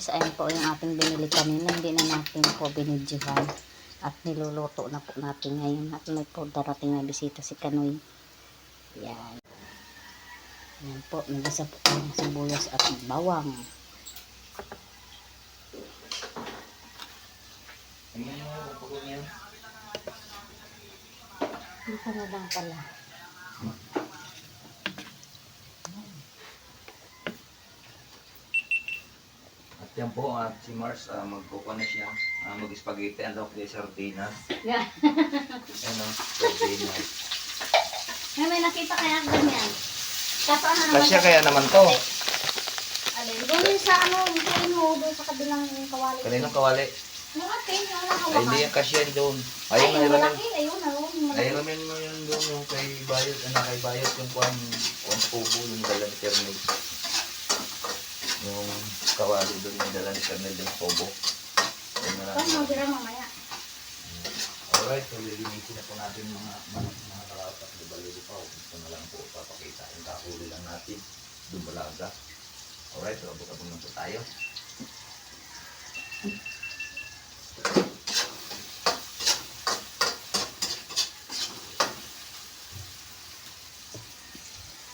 guys, ayun po yung ating binili kanina. Hindi na natin po binidyohan. At niluluto na po natin ngayon. At may po darating na bisita si Kanoy. Yan. Yan po, nagisa po ng sibuyas at bawang. Ka na lang pala. Yan po, at si Mars, uh, magkukuha na siya. Uh, mag-spaghetti and the sardinas. Yeah. Ano, sardinas. May, may nakita kaya ganyan. Kaso ano naman Kasya kaya naman to. Alin, doon yung sa ano, yung kain mo, doon sa kabilang kawali. Kaninong kawali? Yung akin, yung Ay, nakawakan. hindi yan kasya doon. Ay, Ayun, yung ay, ramen. malaki, ayun, ayun, yung Ay, malaki. ramen mo yun doon, yung kay Bayot, ano, kay Bayot, yung kuhan, kuhan pubo, yung dala ni Kernel. Yung kawali doon, yung dala ni Kernel, yung pobo. Ayun na lang. Ito, magira mamaya. Alright, so lilinisin na po natin mga mga, mga kalapat at libalibo pa. Gusto na lang po papakita. Yung kahuli lang natin. Dubalaga. Alright, so abot-abot na po tayo.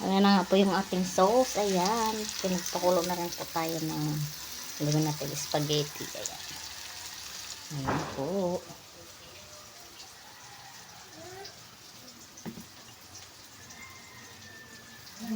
Ayan na nga po yung ating sauce. Ayan. Pinagpakulo na rin po tayo ng lagyan natin spaghetti. Ayan. Ayan po. Ang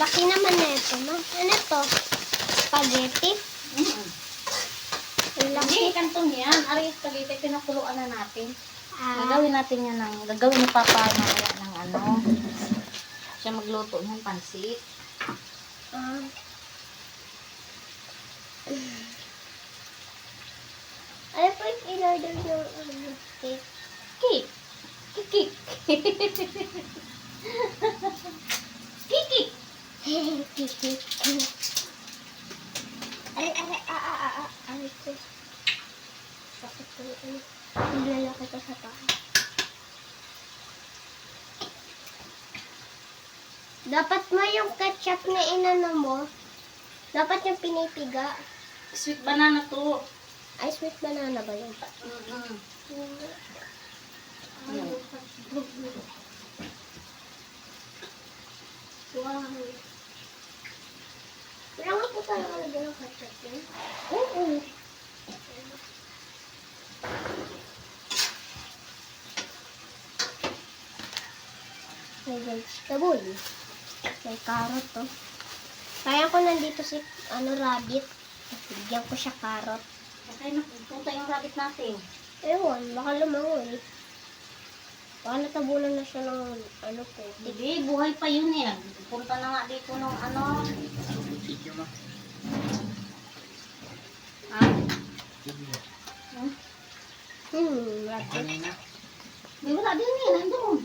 Laki naman na ito, no? Ano to? Spaghetti? Mm. Laki. Hindi, kantong yan. Ari, spaghetti, pinakuluan na natin. Ah, Gagawin natin yan ng, gagawin ni Papa mamaya ng ano. Siya magluto ng pansit. ah. Ano po yung in-order yung ano, cake? Kik. Kikik. Kikik. ay, ay, ay, ah, ah, ah, ah, ay, ko. Bakit ko ano? Ang lalaki ko sa paa. Dapat mo yung ketchup na inano mo, dapat yung pinipiga. Sweet banana to. Ay, sweet banana ba yun? Mm-mm. Wow. Wala nga po tayo kalagyan ng ketchup yun. Oo. May vegetable. May carrot to. Kaya ko nandito si ano rabbit. Bigyan ko siya carrot. Okay na, punta yung rabbit natin. Ewan, baka lumangoy. Baka natabunan na siya ng ano po. Hindi, buhay pa yun eh. Punta na nga dito ng ano. Ha? Hmm? Hmm, rabbit. May wala din eh, nandun.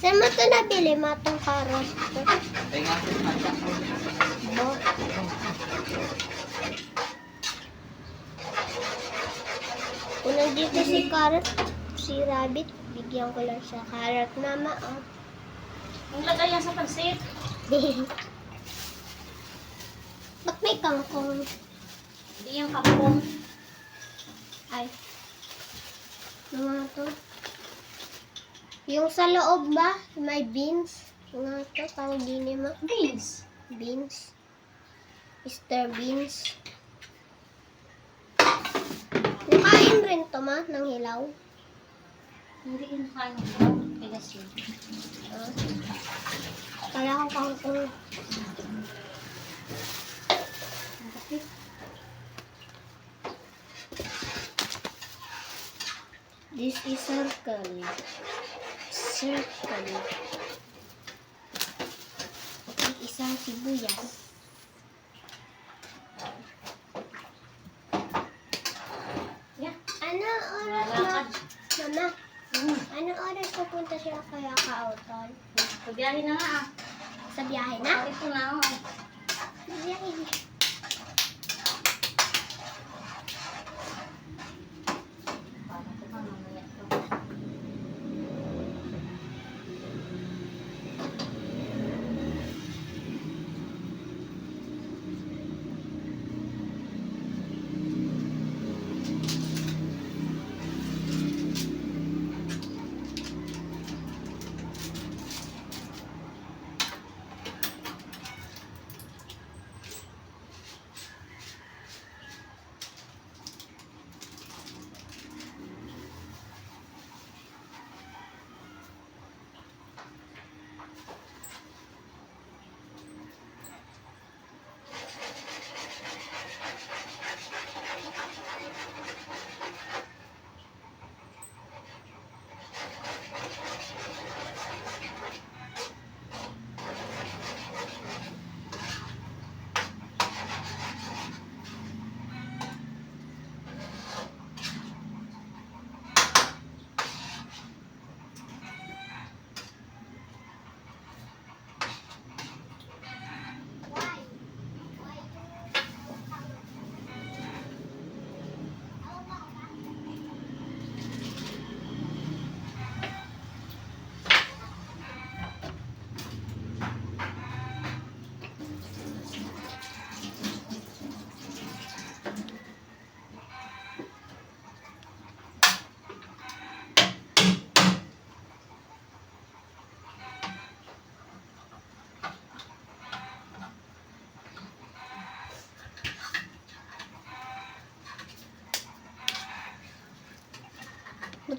Saan mo ito nabili, matong carrot? Ay nga, Bo. Kung nandito si carrot, si rabbit, bigyan ko lang siya carrot mama. Oh. Yung lagay yan sa pansit. Ba't may kangkong? Hindi yung kapong. Ay. Ano nga to? Yung sa loob ba? May beans? Ano nga to? Tawag din mo? Beans. Beans. Mr. Beans. Nakain rin to ma, ng hilaw. Hindi yung kain mo. Pigas yun. Ah. Kala ko kangkong. Ang. This is circle. Circle. Isang sibuyas. Dito siya kaya ka-outol. Pagbiyahe na nga ah. Sa biyahe na? Ito na oh. Biyahe na.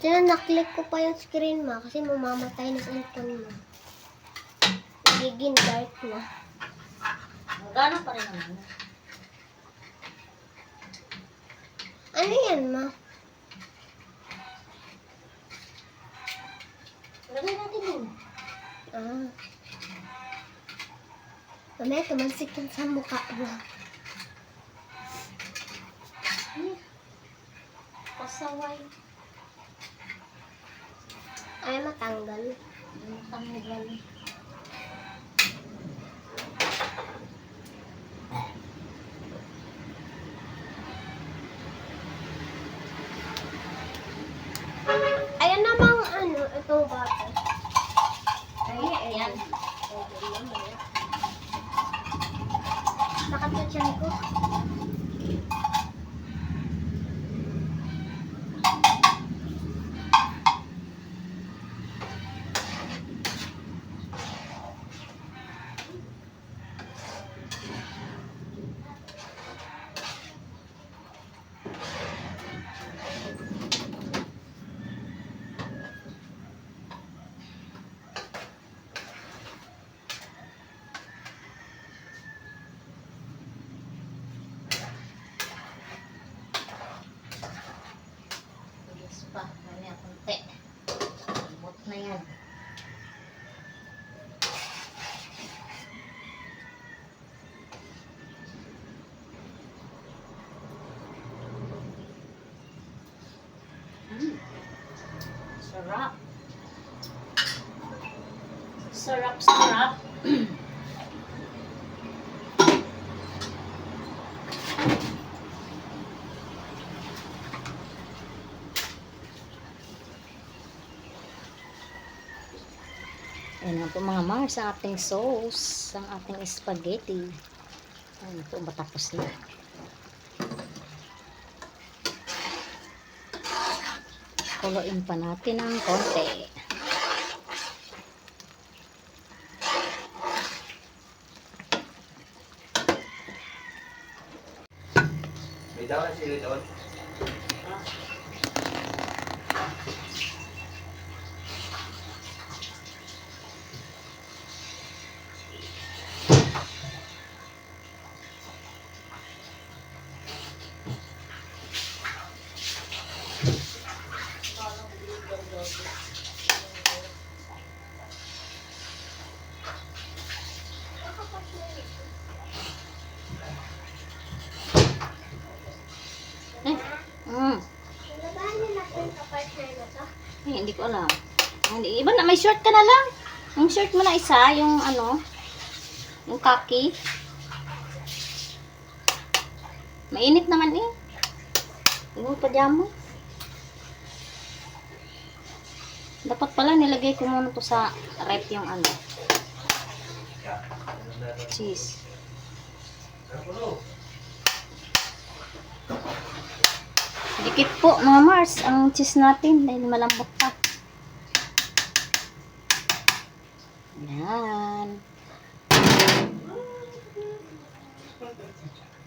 Buti na naklik ko pa yung screen mo kasi mamamatay na cellphone mo. Nagiging dark na. Magana pa rin naman. Ano yan, ma? Lagay natin yun. Ah. Mamaya tumansik yan sa mukha mo. Pasaway. Ay, matanggal. Tanggal. Ayan namang ano, itong bata. Ay, ayan. Sakit na tiyan ko. Bilis pa. Mamaya konti. Lumot na yan. Mm. Sarap. Sarap, sarap. Ayan na po mga Mars, ang ating sauce, ang ating spaghetti. Na po, matapos na. Kuluin pa natin ng konti. May daw na sili doon. Eh, mm, Labahan niyo natin sa partner na to. eh, hindi ko alam. Hindi, iba may short ka na lang. Yung shirt mo na isa, yung ano, yung kaki. Mainit naman eh. Yung pajama. Dapat pala nilagay ko muna to sa rep yung ano. Cheese. Dikit po mga Mars ang cheese natin dahil malambot pa. Yan.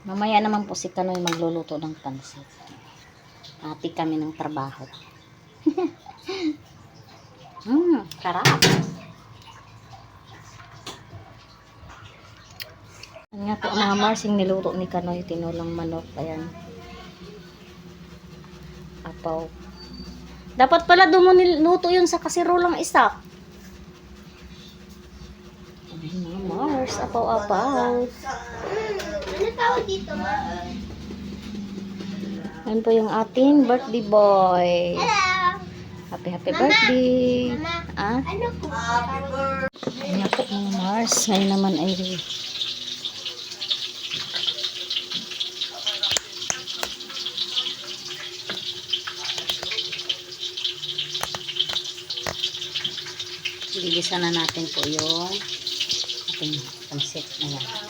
Mamaya naman po si Kanoy magluluto ng pansit. Ati kami ng trabaho. Mmm, sarap. Yan nga po mga Mars, yung niluto ni Kanoy, tinulang manok. Ayan. Apaw. Dapat pala niluto yun sa kasirolang isa. Ayan mga Apaw-apaw. Ano tawag dito, ma? Yan po yung ating birthday boy. Hello! Happy, happy birthday. Mama. Ah? Ano po? Ayan po mga Mars. Ngayon naman ay Gigisa na natin po yung ating pansit na yan.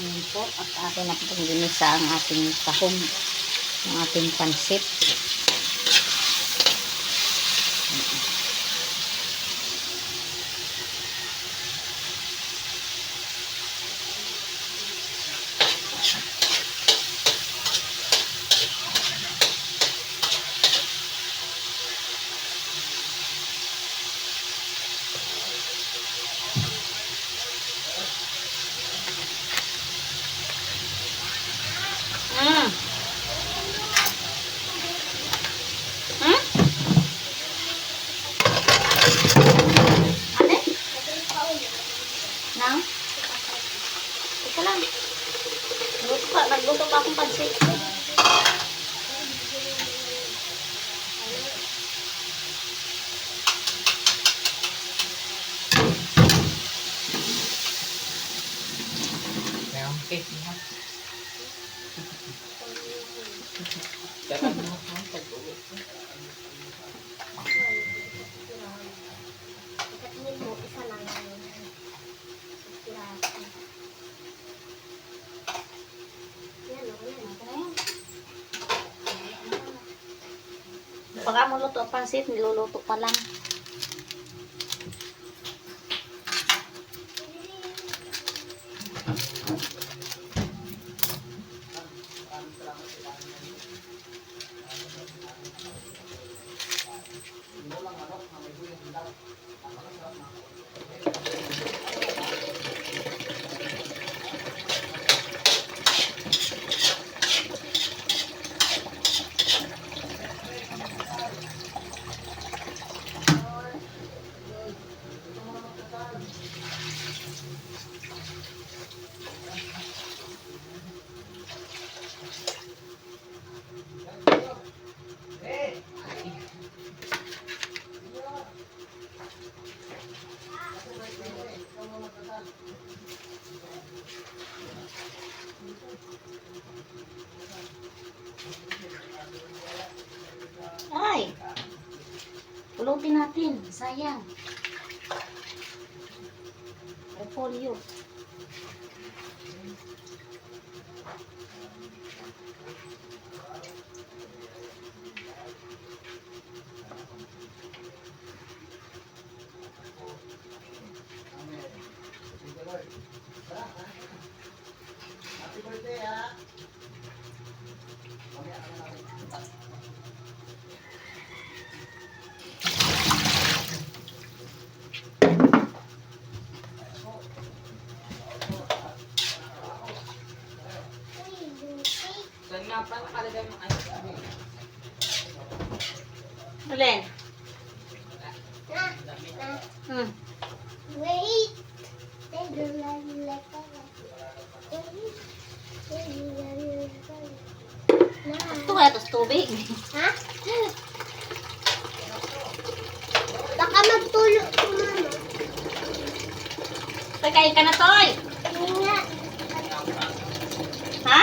Ayan po. At atin na pong ginisa ang ating tahong. Ang ating pansit. Nang? Ika lang. Nagluto pa, nagluto pa akong pansit. Katingin mo, isa lang yun. Piraso. Yan, okay na. Baka mo luto ang pansit, niluluto pa lang. Ay! Pulutin natin. Sayang. Repolyo. Tinapa, nakalagay ng ano. Ulen. Na, na. Hmm. Wait. Wait. Ito kaya tos tubig. Ha? Baka magtulog si mama. Pagkain ka na, Toy. Yun nga. Ha?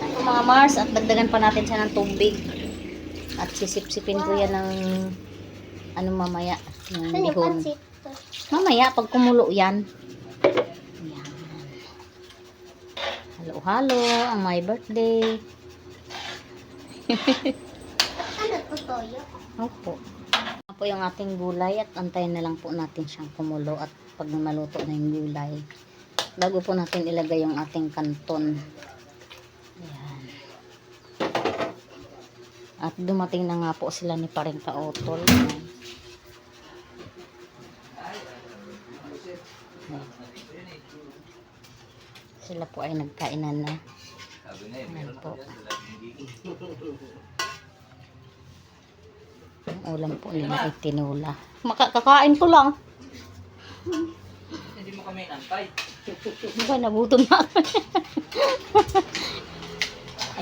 Ako mga Mars, at dagdagan pa natin siya ng tubig. At sisip-sipin ko yan ng ano mamaya, ng bihon. Mamaya, pag kumulo yan. Halo-halo, ang my birthday. Ano to, toyo? Opo. Po yung ating gulay at antayin na lang po natin siyang kumulo at pag maluto na yung gulay. Bago po natin ilagay yung ating kanton. At dumating na nga po sila ni Paring Kaotol. Sila po ay nagkainan na. Ayan po. Ang ulam po nila ay tinula. Makakakain ko lang. Hindi mo kami nantay. Di ba, nagutom na.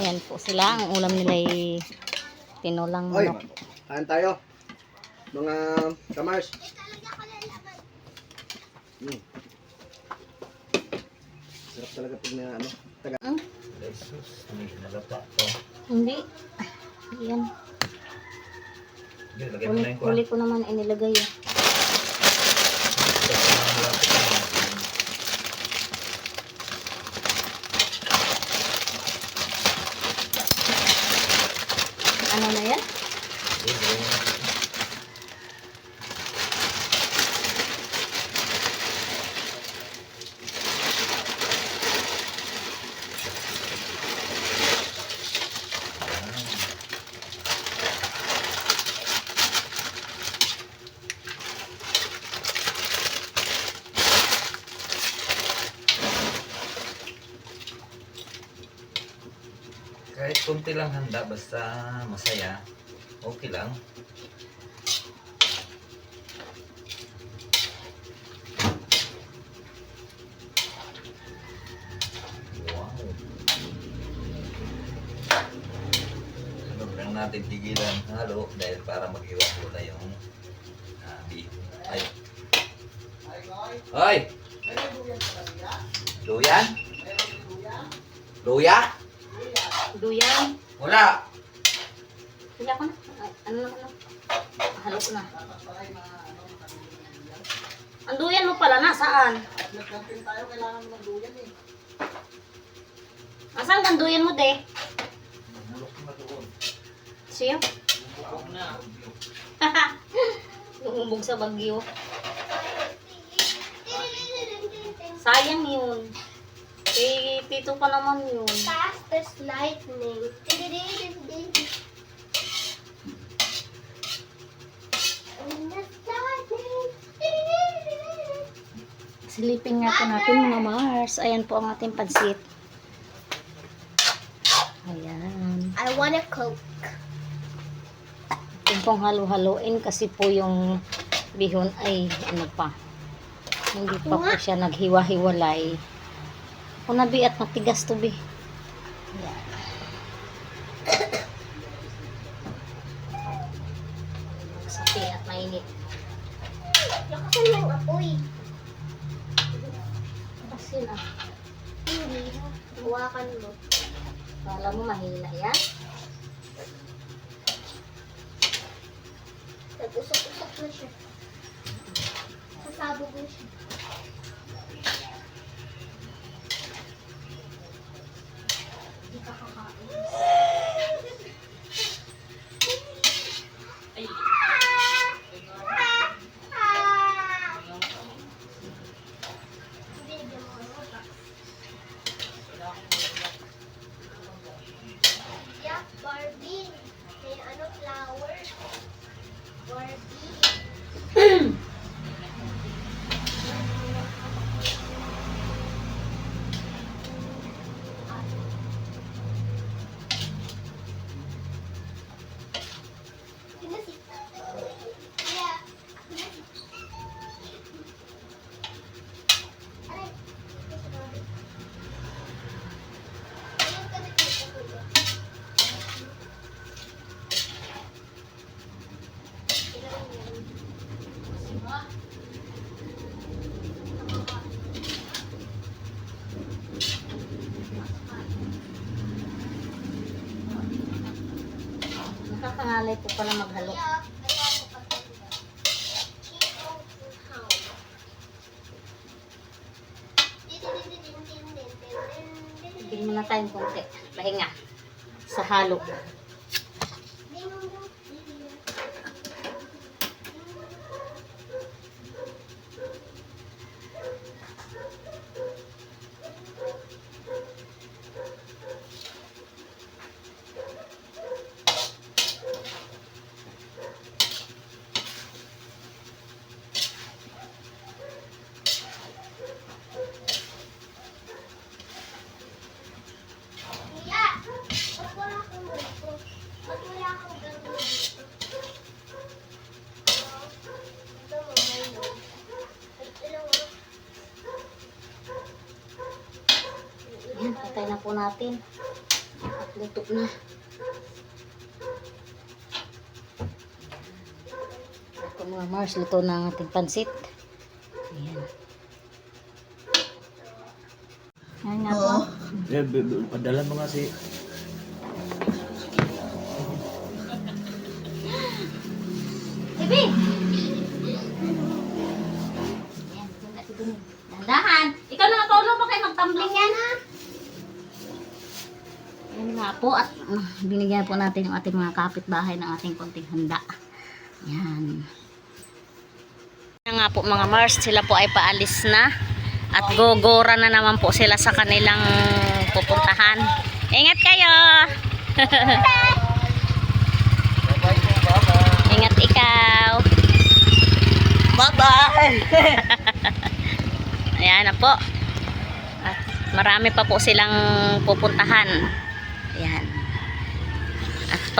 Ayan po sila. Ang ulam nila ay tinulang Oy, manok. kain tayo. Mga kamars. Mm. Sarap talaga pag na ano. Taga. Hmm? Jesus, may nalapa ko. Hindi. Ayan. Hindi, lagyan mo Uli, na yung kuwan. uli ko naman inilagay. eh. Ano na yan? Kahit konti lang handa, basta masaya, okay lang. Natin tigilan halo dahil para mag-iwan na yung uh, Ay. Ay! Luyan? Luya? Duyan. Wala! Kaya ko na. Ano na, ano? Halo ko na. Ang duyan mo pala, nasaan? Nasaan ang duyan mo, de? Mulok na doon. Siyo? Huwag na. Lumubog sa bagyo. Sayang yun. Eh, tito pa naman yun. Fastest lightning. Silipin nga po natin mga Mars. Ayan po ang ating pansit. Ayan. I want a coke. Yung pong halo-haloin kasi po yung bihon ay ano pa. Hindi pa po siya naghiwa-hiwalay. Kung nabi at matigas to be. Ayan. Sapi at mainit. Lakasan ng apoy. Kasi na. Hindi ha. Hawakan mo. Kala mo mahina yan? Nag-usok-usok na siya. Sasabog na siya. Po pala maghalo. Bigyan mo na tayong konti. Pahinga. Sa halo. Iya, ba't wala akong ganito? Ba't wala akong ganito dito? Ito mo, mayroon. Ito lang, oh. Yan, patay po natin. At luto na. Ako mga Mars, luto na ang ating pansit. Ayan. Ayan nga po. B- b- padala mo nga si... po natin yung ating mga kapitbahay ng ating konting handa. Yan. Yan nga po mga Mars, sila po ay paalis na. At gogora na naman po sila sa kanilang pupuntahan. Ingat kayo! Ingat ikaw! Bye-bye! Ayan na po. At marami pa po silang pupuntahan.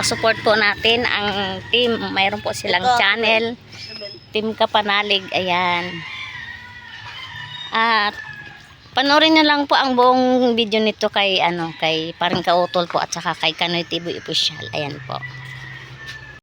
Pasupport po natin ang team. Mayroon po silang channel. Team Kapanalig. Ayan. At panoorin nyo lang po ang buong video nito kay ano kay Paring Kautol po at saka kay Kanoy TV Official. Ayan po.